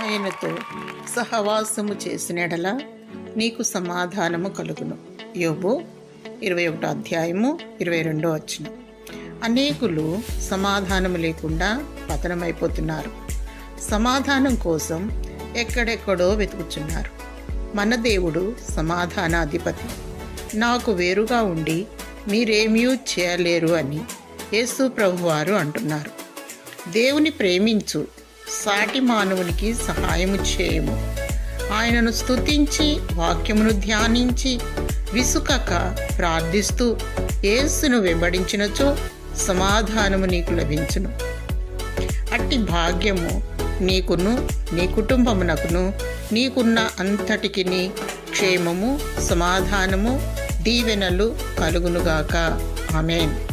ఆయనతో సహవాసము చేసినడల నీకు సమాధానము కలుగును. యోబు ఇరవై ఒకటో అధ్యాయము ఇరవై రెండో వచ్చిన అనేకులు సమాధానం లేకుండా పతనమైపోతున్నారు. సమాధానం కోసం ఎక్కడెక్కడో వెతుకుచున్నారు. మన దేవుడు సమాధాన అధిపతి నాకు వేరుగా ఉండి మీరేమీ చేయలేరు అని యేసు ప్రభువారు అంటున్నారు. దేవుని ప్రేమించు సాటి మానవునికి సహాయము చేయము. ఆయనను స్తుతించి వాక్యమును ధ్యానించి విసుకక ప్రార్థిస్తూ యేసును వెంబడించినచో సమాధానము నీకు లభించును. అట్టి భాగ్యము నీకును నీ కుటుంబమునకును నీకున్న అంతటికి క్షేమము సమాధానము దీవెనలు కలుగునుగాక. ఆమెన్.